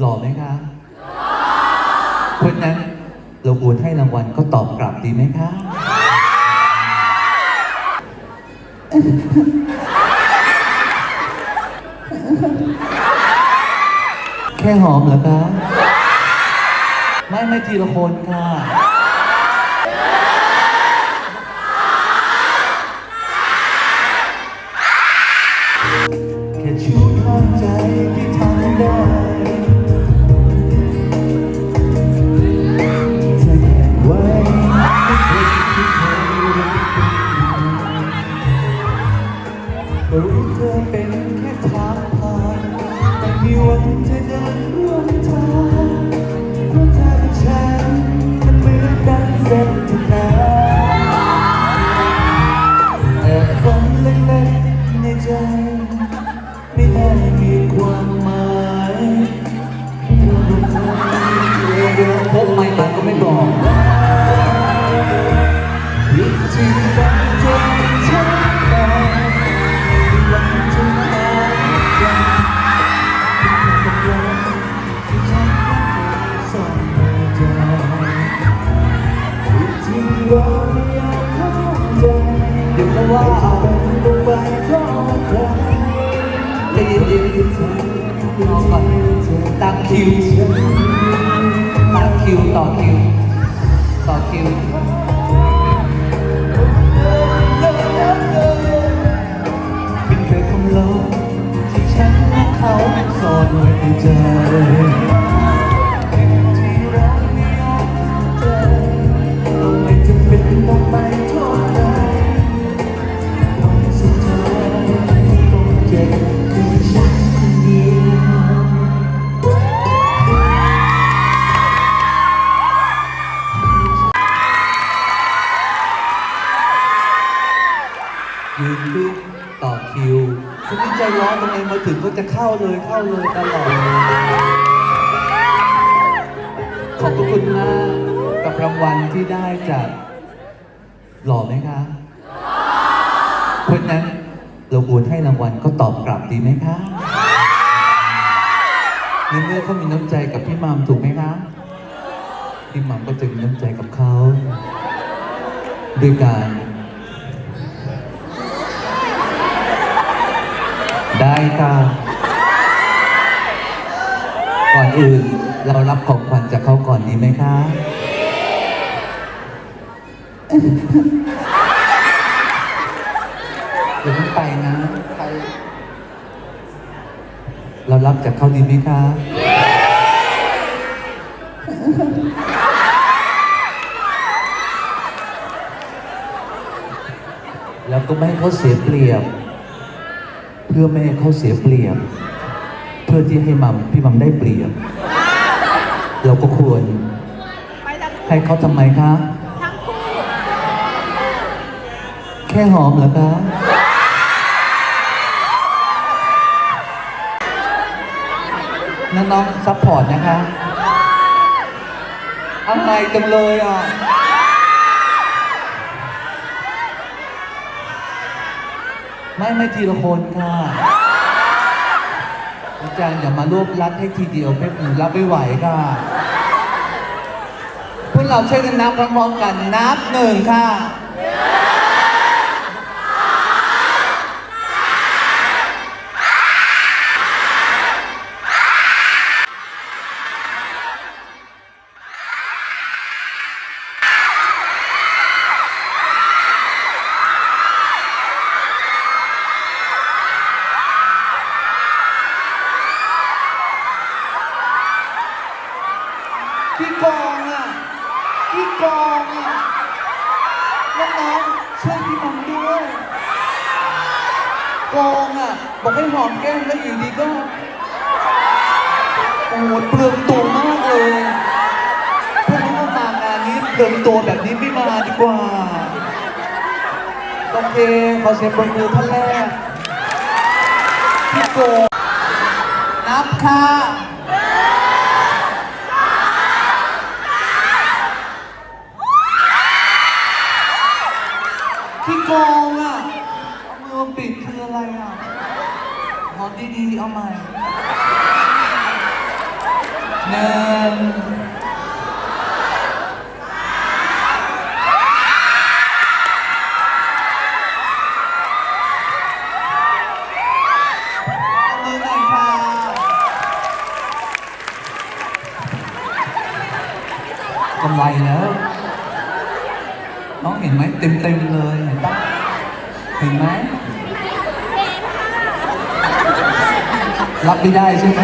หล่อไหมคะคนนั้นเราอวดให้รางวัลก็ตอบกลับดีไหมคะแค่หอมเหรอคะ ไม่ไม่ทีละคนค่ะ รู้เธอเป็นแค่ทางผ่านแต่มีวันจะเดินร่วม ว่าได้ยินดีรอก่อนตั้งคิวตั้งคิวต่อคิว ต่อคิวเป็นแค่คำลบที่ฉันและเขาซ่อนไว้ในใจ ร้อนตรงไหนมาถึงก็จะเข้าเลยเข้าเลยตลอด ขอบคุณมากกับรางวัลที่ได้จากหล่อไหมคะเพราะฉะนั้นเราอวดให้รางวัลก็ตอบกลับดีไหมคะในเมื่อเขามีน้ำใจกับพี่มัมถูกไหมคะพี่มัมก็จะมีน้ำใจกับเขาด้วยการ ได้ค่ะก่อนอื่นเรารับของขวัญจากเขาก่อนดีไหมคะเดี๋ยวมันไปนะใครเรารับจากเขาดีไหมคะแล้วก็ไม่ให้เขาเสียเปรียบ พื่อไม่ให้เขาเสียเปรียบ เพื่อที่ให้มัมพี่มัมได้เปรียบ เราก็ควร ให้เขาทำไมคะแค่หอมเหรอคะน้องๆซัพพอร์ตนะคะอะไรจังเลยอะ ไม่ไม่ทีละคนค่ะอาจารย์อย่ามารวบรัดให้ทีเดียวเพชรหนูรับไม่ไหวค่ะพวกเราช่วยกันนับพร้อมๆกันนับหนึ่งค่ะ องอะพี่กองอะน้องๆช่วยพี่มัมด้วยกองอะบอกให้หอมแก้มแล้วอยู่ดีก็โอ้โหเปลืองตัวมากเลยพวกเรามางานนี้เปลืองตัวแบบนี้ไม่มาดีกว่าโอเคขอเสียงปรบมือท่านแรกพี่โกงนับค่ะ โกงอะเอามือมาปิดคืออะไรอะหอมดีๆเอาใหม่หนึ่งมือหน่อยค่ะ กำไรแล้ว น้องเห็นไหมเต็มเต็มๆเลยเห็นปะ เห็นไหมรับไม่ได้ใช่ไหม